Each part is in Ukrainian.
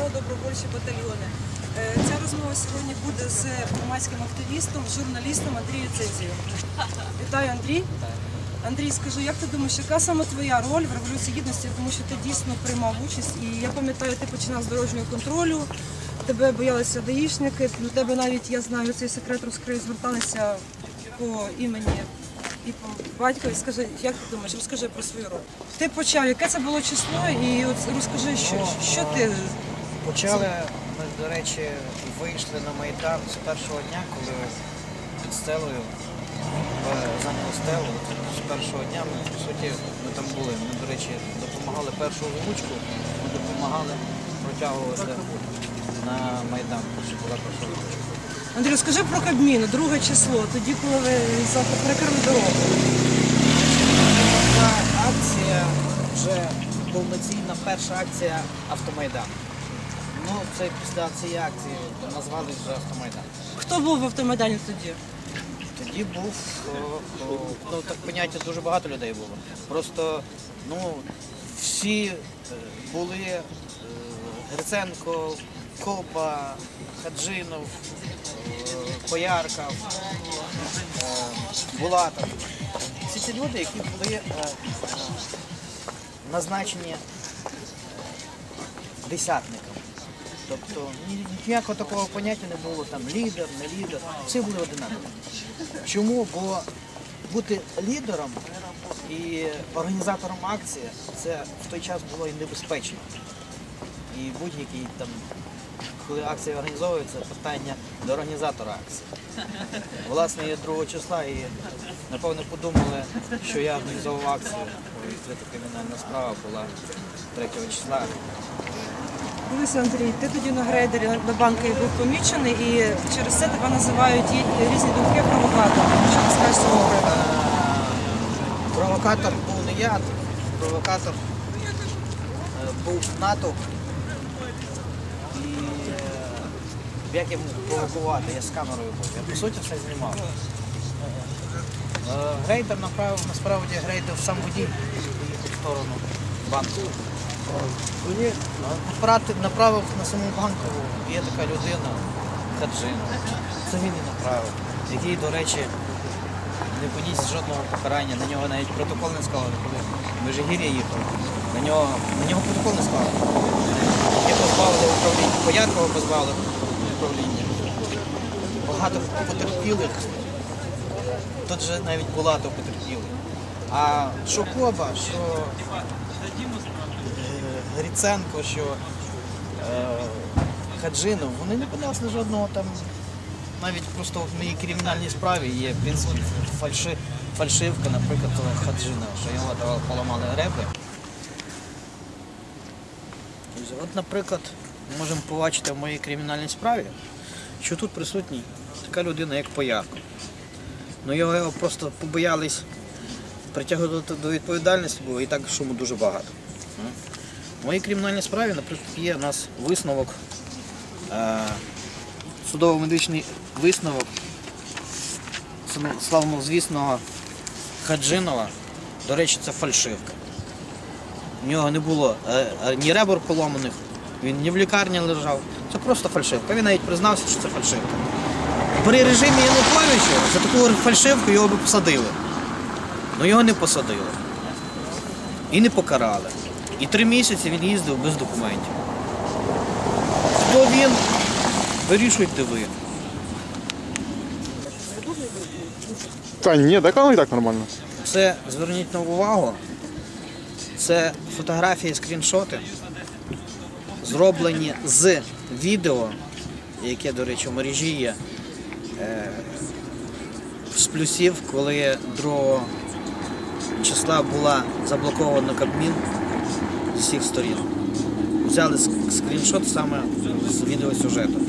про добровольчі батальйони. Е, Ця розмова сьогодні буде з громадським активістом, журналістом Андрієм Цезієм. Вітаю, Андрій. Андрій, скажи, як ти думаєш, яка саме твоя роль в революції гідності, тому що ти дійсно приймав участь, і я пам'ятаю, ти починав з дорожнього контролю, тебе боялися даїшники, до тебе навіть я знаю цей секрет розкрию, зверталися по імені і по батькові. Скажи, як ти думаєш, розкажи про свою роль. Ти почав, яке це було число, і от розкажи, що, що ти Почали ми, до речі, вийшли на Майдан з першого дня, коли під стелею в- зайняли стелу. З першого дня ми, по суті, ми там були. Ми, до речі, допомагали першу озвучку, ми допомагали протягувати на Майдан. Перша була перша озвучка. Андрій, розкажи про Кабмін, друге число, тоді, коли ви перекрили дорогу. Акція вже повноцінна перша акція Автомайдан. Ну, це після цієї акції назвали вже Автомайдан. Хто був в автомайдані тоді? Тоді був, о, о, ну так поняття дуже багато людей було. Просто ну, всі е, були е, Гриценко, Копа, Хаджинов, е, Боярка, е, Булатов. Всі ці люди, які були е, е, назначені десятниками. Тобто ніякого такого поняття не було, там лідер, не лідер, всі були одинакові. Чому? Бо бути лідером і організатором акції це в той час було і небезпечно. І будь-який там, коли акція організовується, питання до організатора акції. Власне, я 2 числа і напевно подумали, що я організовував акцію, бо відкрита кримінальна справа була 3 числа. Дивися, Андрій, ти тоді на грейдері на банки був помічений і через це тебе називають різні думки провокатором. Що ти скажеш цього приводу? Провокатор був не я, провокатор е, був натовп. І е, як я міг провокувати, я з камерою був. Я по суті все знімав. Е, Грейдер направив, насправді грейдер сам водій в сторону банку. Направити- Направив на саму банкову, є така людина, Хаджин. Це він і направив, який, до речі, не поніс жодного покарання, на нього навіть протокол не склали, коли Межигір'я їхав. На нього, на нього протокол не склали. Я позбавили управління, Бояркова позбавили управління. Багато потерпілих. Тут же навіть Булатов потерпілий. А що Коба, що Гриценко, що е, Хаджинов, вони не понесли жодного там навіть просто в моїй кримінальній справі є в принципі фальши, фальшивка, наприклад, Хаджина, що його давали, поламали реби. От, наприклад, ми можемо побачити в моїй кримінальній справі, що тут присутній така людина, як Поярко. Ну його, просто побоялись притягувати до відповідальності, бо і так шуму дуже багато. В моїй кримінальній справі, наприклад, є у нас висновок е, судово-медичний висновок славнозвісного Хаджинова. До речі, це фальшивка. У нього не було е, е, ні ребер поломаних, він ні в лікарні лежав. Це просто фальшивка. Він навіть признався, що це фальшивка. При режимі Януковича за таку фальшивку його би посадили. Ну його не посадили. І не покарали. І три місяці він їздив без документів. Хто він? Вирішуйте ви. Та ні, так воно і так нормально. Це зверніть на увагу. Це фотографії, скріншоти, зроблені з відео, яке, до речі, в мережі є. е, З плюсів, коли 2 числа була заблокована Кабмін з усіх сторін. Взяли скріншот саме з відеосюжету.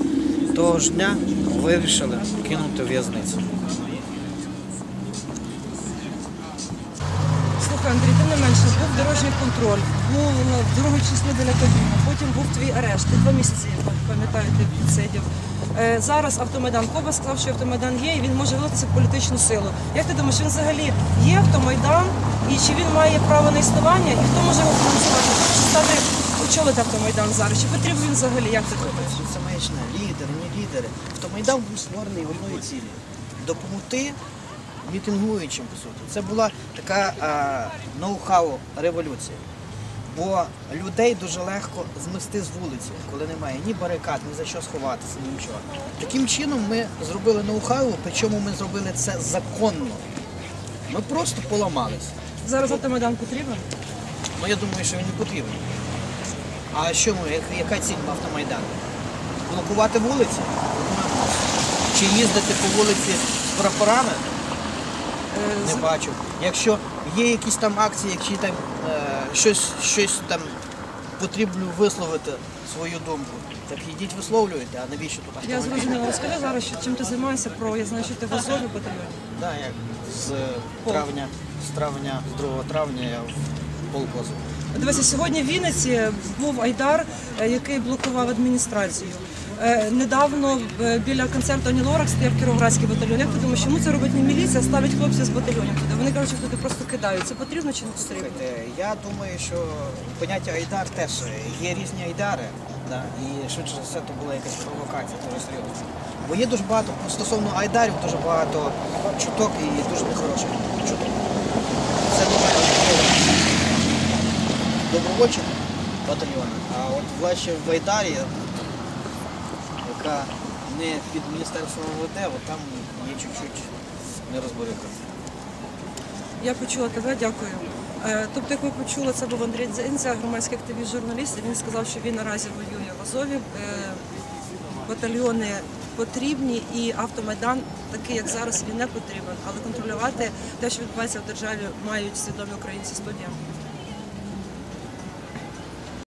Того ж дня вирішили кинути в'язницю. Андрій, тим не менше, був дорожній контроль, був на другому числі біля Кабміну, потім був твій арешт. Ти два місяці, пам'ятаю, ти відсидів. Е, зараз автомайдан. Коба сказав, що автомайдан є і він може вилитися в політичну силу. Як ти думаєш, він взагалі є автомайдан і чи він має право на існування і хто може його фінансувати? Чи стати очолити автомайдан зараз? Чи потрібен він взагалі? Як ти думаєш? Це маячна. Лідери, не лідери. Автомайдан був створений одної цілі. Допомогти мітингуючим, по суті. Це була така ноу-хау революція. Бо людей дуже легко змести з вулиці, коли немає ні барикад, ні за що сховатися, ні нічого. Таким чином ми зробили ноу-хау, причому ми зробили це законно. Ми просто поламалися. Зараз автомайдан потрібен? Ну я думаю, що він не потрібен. А що ми, яка ціль автомайдану? Блокувати вулиці? Чи їздити по вулиці з прапорами? Е, Не бачу. Якщо є якісь там акції, якщо там е, щось, щось там потрібно висловити свою думку, так ідіть висловлюйте, а навіщо тут Я автомобіль? зрозуміла. Розкажи зараз, що- чим ти займаєшся про, я знаю, що ти в Азові батальйоні. Да, як з травня, з травня, з 2 травня я в полкозу. Дивися, сьогодні в Вінниці був Айдар, е, який блокував адміністрацію. Е, Недавно е, біля концерту Ані Лорак стояв кіровоградський батальйон. Як ти думаєш, чому це робить не міліція, ставить хлопців з батальйонів туди? Вони кажуть, що туди просто кидають. Це потрібно чи не потрібно? Слухайте, я думаю, що поняття айдар теж є різні айдари. Да, і швидше за все то була якась провокація, дуже серйозна. Бо є дуже багато, стосовно айдарів, дуже багато чуток і дуже нехороших чуток. Це думаю, добровольчих батальйони. А от власне в Айдарі, яка не під міністерством МВД, от там є чуть-чуть нерозбериха. Я почула тебе, дякую. Е, Тобто, як ви почули, це був Андрій Дзенця, громадський активіст журналіст. Він сказав, що він наразі воює в Азові. Е, Батальйони потрібні і автомайдан, такий як зараз, він не потрібен. Але контролювати те, що відбувається в державі, мають свідомі українці студія.